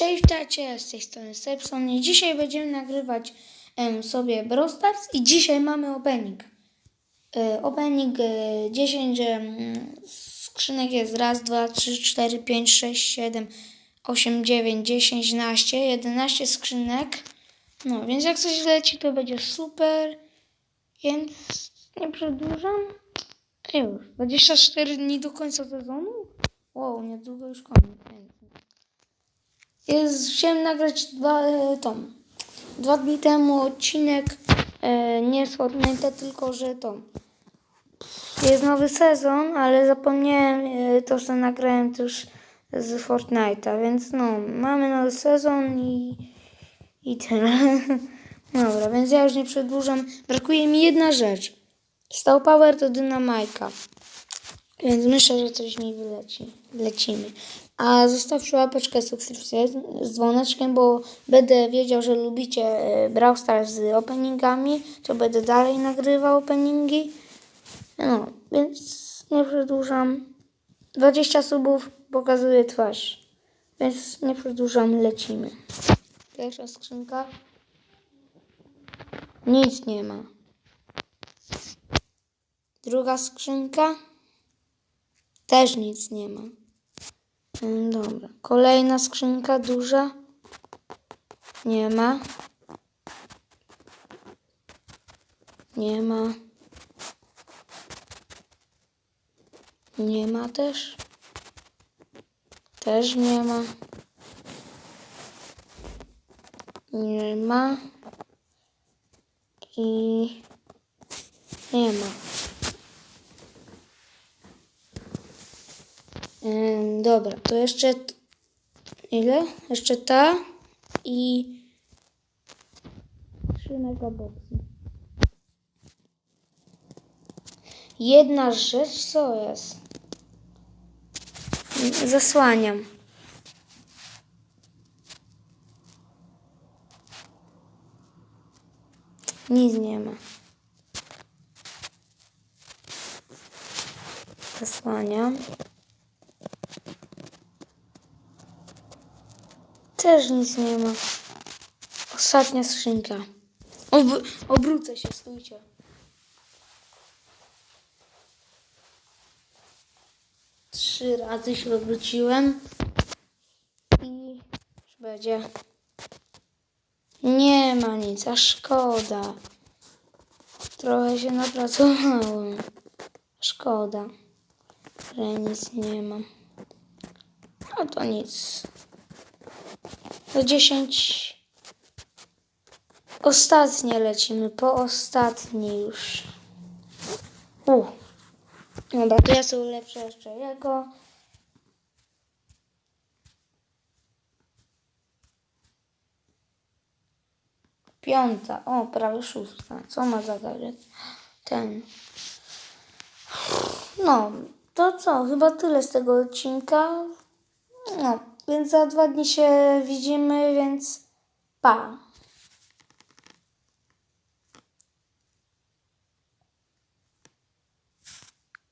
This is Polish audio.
Cześć czacie, z tej strony Stepson i dzisiaj będziemy nagrywać em, sobie Brawl Stars i dzisiaj mamy opening. E, opening e, 10 em, skrzynek jest raz, dwa, trzy, cztery, pięć, sześć, siedem, osiem, dziewięć, dziesięć, naście, 11 skrzynek. No, więc jak coś leci, to będzie super. Więc nie przedłużam. Już, 24 dni do końca sezonu? Wow, niedługo już koniec. Jest, chciałem nagrać dwa, e, tom. Dwa dni temu odcinek e, nie z Fortnite'a, tylko że to. Jest nowy sezon, ale zapomniałem, e, to co nagrałem też z Fortnite'a, więc no, mamy nowy sezon i, i tyle. Dobra, więc ja już nie przedłużam. Brakuje mi jedna rzecz. Stał Power to dynamajka. Więc myślę, że coś mi wyleci. Lecimy. A zostawcie łapeczkę, subskrypcję z, dzwoneczkiem, bo będę wiedział, że lubicie e, Brawl Stars z openingami, to będę dalej nagrywał openingi. No, więc nie przedłużam. 20 subów pokazuje twarz. Więc nie przedłużam, lecimy. Pierwsza skrzynka. Nic nie ma. Druga skrzynka. Też nic nie ma. Mm, Dobra. Kolejna skrzynka duża. Nie ma. Nie ma. Nie ma też. Też nie ma. Nie ma. I nie ma. Dobra, to jeszcze ile? Jeszcze ta i trzy megaboxy. Jedna rzecz, co jest? Zasłaniam. Nic nie ma. Zasłaniam. Też nic nie ma. Ostatnia skrzynka. Ob- obrócę się, stójcie. Trzy razy się obróciłem. I już będzie. Nie ma nic, a szkoda. Trochę się napracowałem. Szkoda, że nic nie mam. A to nic. Do 10. Ostatnie lecimy, po ostatnie już. U. Dobra, to ja sobie ulepszę jeszcze jego. Piąta, o, prawie szósta. Co ma za? Ten. No, to co? Chyba tyle z tego odcinka. No, więc za dwa dni się widzimy, więc pa.